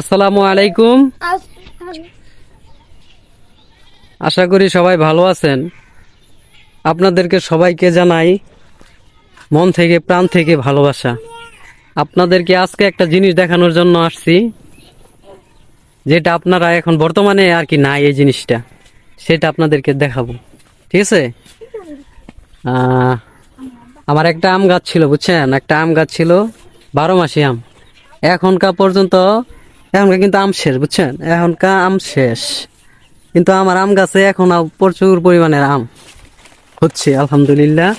আসসালামু আলাইকুম। আশা করি সবাই ভালো আছেন। আপনাদেরকে সবাইকে জানাই মন থেকে, প্রাণ থেকে ভালোবাসা। আপনাদেরকে আজকে একটা জিনিস দেখানোর জন্য আসছি, যেটা আপনারা এখন বর্তমানে আর কি নাই এই জিনিসটা। সেটা আপনাদেরকে দেখাবো। ঠিক আছে? আমার একটা আম গাছ ছিল, বুঝছেন? একটা আম গাছ ছিল, বারো মাসি আম। এখনকার পর্যন্ত এখনকার কিন্তু আম শেষ, বুঝছেন? এখনকার আম শেষ। কিন্তু আমার আম গাছে এখন প্রচুর পরিমাণের আম হচ্ছে, আলহামদুলিল্লাহ।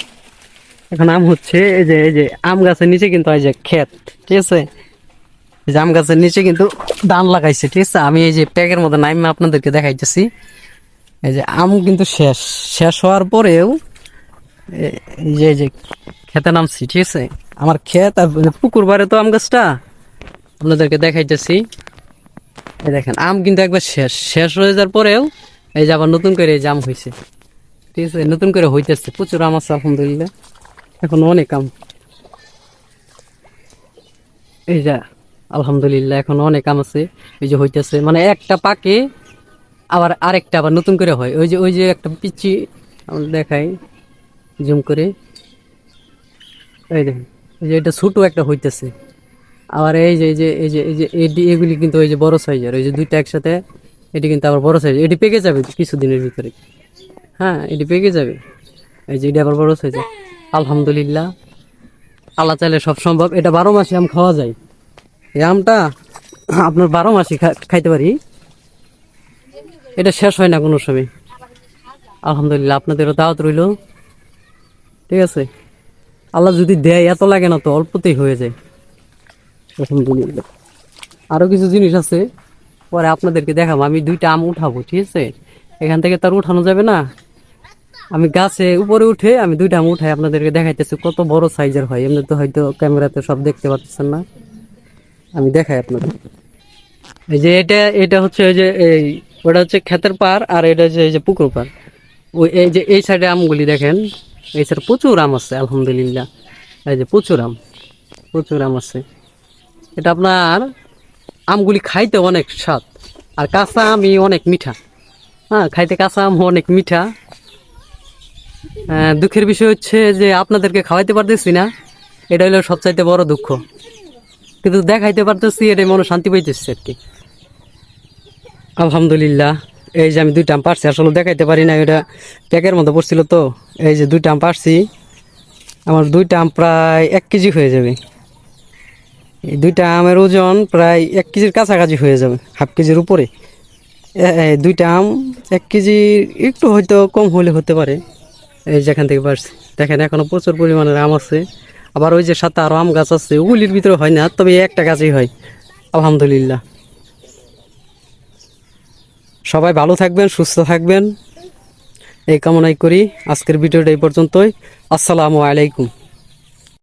এখন আম হচ্ছে, এই যে এই যে, আম গাছের নিচে কিন্তু এই যে ক্ষেত, ঠিক আছে? এই যে আম গাছের নিচে কিন্তু ধান লাগাইছে, ঠিক আছে? আমি এই যে প্যাকের মধ্যে নাইম আপনাদেরকে দেখাইতেছি। এই যে আম কিন্তু শেষ শেষ হওয়ার পরেও এই যে যে খেতে নামছি, ঠিক আছে? আমার ক্ষেত আর পুকুর বারে তো আম গাছটা, আপনাদেরকে দেখাইতেছি। দেখেন, আম কিন্তু একবার শেষ। শেষ হয়ে যাওয়ার পরেও এই যে আবার নতুন করে এই আম হয়েছে ঠিক আছে, নতুন করে হইতেছে, প্রচুর আম আছে, আলহামদুলিল্লাহ। এখন অনেক আম। এই যে, আলহামদুলিল্লাহ, এখন অনেক আম আছে, এই যে হইতেছে। মানে একটা পাকে আবার আরেকটা আবার নতুন করে হয়। ওই যে ওই যে একটা পিচি আমি দেখাই, জুম করে। এই দেখেন, এই যে এটা ছোটো একটা হইতেছে। আবার এই যে এই যে এই যে এই যে এডি এগুলি কিন্তু ওই যে বড় সাইজের ওই যে দুইটা একসাথে, এটি কিন্তু আবার বড় সাইজ এটি পেকে যাবে কিছুদিনের ভিতরে। হ্যাঁ এটি পেকে যাবে। এই যে এটি আবার বড় সাইজের আলহামদুলিল্লাহ। আল্লাহ চাইলে সব সম্ভব। এটা বারো মাসে আম খাওয়া যায়। এই আমটা আপনার বারো মাসে খাইতে পারি। এটা শেষ হয় না কোনো সময়। আলহামদুলিল্লাহ, আপনাদেরও দাওয়াত রইল। ঠিক আছে? আল্লাহ যদি দেয়, এত লাগে না তো অল্পতেই হয়ে যায়। আলহামদুলিল্লাহ। আরও কিছু জিনিস আছে, পরে আপনাদেরকে দেখাবো। আমি দুইটা আম উঠাবো, ঠিক আছে? এখান থেকে তার উঠানো যাবে না। আমি গাছে উপরে উঠে আমি দুইটা আম উঠাই আপনাদেরকে দেখাইতেছি, কত বড় সাইজের হয়। এমনি তো হয়তো ক্যামেরাতে সব দেখতে পাচ্ছেন না। আমি দেখাই আপনাদের। এই যে এটা এটা হচ্ছে ওই যে এই, ওটা হচ্ছে ক্ষেতের পার আর এটা হচ্ছে এই যে পুকুর পার ওই, এই যে এই সাইডে আমগুলি দেখেন, এই সাইডে প্রচুর আম আছে, আলহামদুলিল্লাহ। এই যে প্রচুর আম প্রচুর আম আছে। এটা আপনার আমগুলি খাইতে অনেক স্বাদ। আর কাঁচা আমই অনেক মিঠা। হ্যাঁ খাইতে কাঁচা আম অনেক মিঠা। দুঃখের বিষয় হচ্ছে যে আপনাদেরকে খাওয়াইতে পারতেছি না। এটা হলো সবচাইতে বড় দুঃখ। কিন্তু দেখাইতে পারতেছি, এটাই মনে শান্তি পাইতেছি আর কি আলহামদুলিল্লাহ, এই যে আমি দুইটা আম পারছি আসলে দেখাইতে পারি না, এটা প্যাকের মধ্যে পড়ছিল তো। এই যে দুইটা আম পারছি আমার দুইটা আম প্রায় এক কেজি হয়ে যাবে। এই দুইটা আমের ওজন প্রায় এক কেজির কাছাকাছি হয়ে যাবে, হাফ কেজির উপরে। দুইটা আম এক কেজি একটু হয়তো কম হলে হতে পারে, এই যেখান থেকে পারছি। দেখেন, এখনও প্রচুর পরিমাণের আম আছে। আবার ওই যে সাথে আরও আম গাছ আছে, ওগুলির ভিতরে হয় না, তবে একটা গাছই হয়। আলহামদুলিল্লাহ। সবাই ভালো থাকবেন, সুস্থ থাকবেন। এই কামনাই করি। আজকের ভিডিওটা এই পর্যন্তই। আসসালামু আলাইকুম।